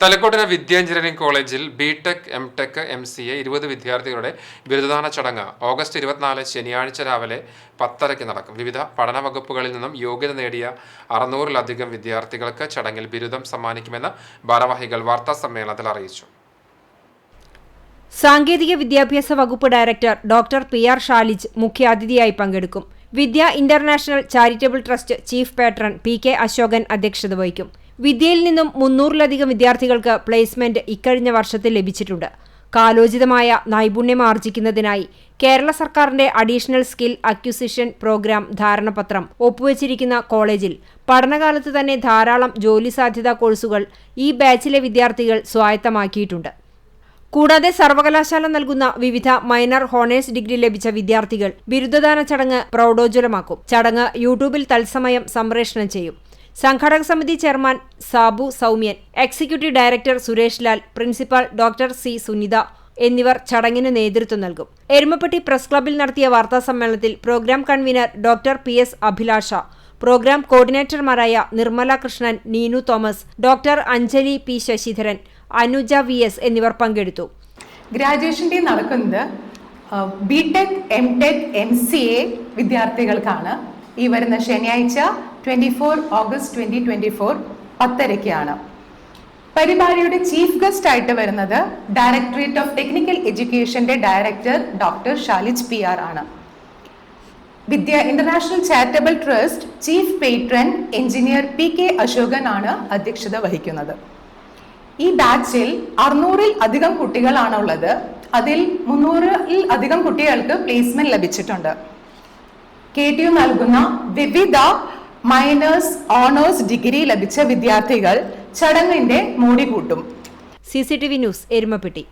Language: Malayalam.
തലക്കോട്ടിന വിദ്യ എഞ്ചിനീയറിംഗ് കോളേജിൽ B tech M tech M C A ഇരുപത് വിദ്യാർത്ഥികളുടെ ബിരുദദാന ചടങ്ങ് ഓഗസ്റ്റ് ഇരുപത്തിനാല് ശനിയാഴ്ച രാവിലെ പത്തരയ്ക്ക് നടക്കും. വിവിധ പഠന വകുപ്പുകളിൽ നിന്നും യോഗ്യത നേടിയ അറുന്നൂറിലധികം വിദ്യാർത്ഥികൾക്ക് ചടങ്ങിൽ ബിരുദം സമ്മാനിക്കുമെന്ന് ഭാരവാഹികൾ വാർത്താ സമ്മേളനത്തിൽ അറിയിച്ചു. സാങ്കേതിക വിദ്യാഭ്യാസ വകുപ്പ് director doctor P R Shalij മുഖ്യാതിഥിയായി പങ്കെടുക്കും. Vidya international charitable trust chief patron P K Ashokan അധ്യക്ഷത വഹിക്കും. വിദ്യയിൽ നിന്നും മുന്നൂറിലധികം വിദ്യാർത്ഥികൾക്ക് പ്ലേസ്മെന്റ് ഇക്കഴിഞ്ഞ വർഷത്തിൽ ലഭിച്ചിട്ടുണ്ട്. കാലോചിതമായ നൈപുണ്യം ആർജിക്കുന്നതിനായി കേരള സർക്കാരിന്റെ അഡീഷണൽ സ്കിൽ അക്വിസിഷൻ പ്രോഗ്രാം ധാരണപത്രം ഒപ്പുവച്ചിരിക്കുന്ന കോളേജിൽ പഠനകാലത്ത് തന്നെ ധാരാളം ജോലി സാധ്യതാ കോഴ്സുകൾ ഈ ബാച്ചിലെ വിദ്യാർത്ഥികൾ സ്വായത്തമാക്കിയിട്ടുണ്ട്. കൂടാതെ സർവകലാശാല നൽകുന്ന വിവിധ മൈനർ ഹോണേഴ്സ് ഡിഗ്രി ലഭിച്ച വിദ്യാർത്ഥികൾ ബിരുദദാന ചടങ്ങ് പ്രൗഢോജ്വലമാക്കും. ചടങ്ങ് യൂട്യൂബിൽ തത്സമയം സംപ്രേഷണം ചെയ്യും. സംഘാടക സമിതി chairman Sabu Soumyan executive director Suresh Lal principal doctor C Sunitha എന്നിവർ ചടങ്ങിന് നേതൃത്വം നൽകും. എരുമപ്പെട്ടി പ്രസ് ക്ലബിൽ നടത്തിയ വാർത്താ സമ്മേളനത്തിൽ programme convener doctor P S Abhilasha programme കോർഡിനേറ്റർമാരായ Nirmala Krishnan Neenu Thomas doctor Anjali P Sasidharan Anuja V S എന്നിവർ പങ്കെടുത്തു. ഗ്രാജുവേഷൻ ഡേ നടക്കുന്നത് B tech M tech M C A വിദ്യാർത്ഥികൾക്കാണ്. ഈ വരുന്ന ശനിയാഴ്ച twenty four August twenty twenty four പത്തരയ്ക്കാണ്. പരിപാടിയുടെ ചീഫ് ഗസ്റ്റ് ആയിട്ട് വരുന്നത് directorate of technical എഡ്യൂക്കേഷന്റെ director doctor Shalij P R ആണ്. Vidya international charitable trust chief patron engineer P K Ashokan ആണ് അധ്യക്ഷത വഹിക്കുന്നത്. ഈ ബാച്ചിൽ അറുന്നൂറിൽ അധികം കുട്ടികളാണ് ഉള്ളത് അതിൽ മുന്നൂറിൽ അധികം കുട്ടികൾക്ക് പ്ലേസ്മെന്റ് ലഭിച്ചിട്ടുണ്ട്. കെ ടി യു നൽകുന്ന വിവിധ മൈനേഴ്സ് ഓണേഴ്സ് ഡിഗ്രി ലഭിച്ച വിദ്യാർത്ഥികൾ ചടങ്ങിന്റെ മോടി കൂട്ടും. C C T V news Erumappetty.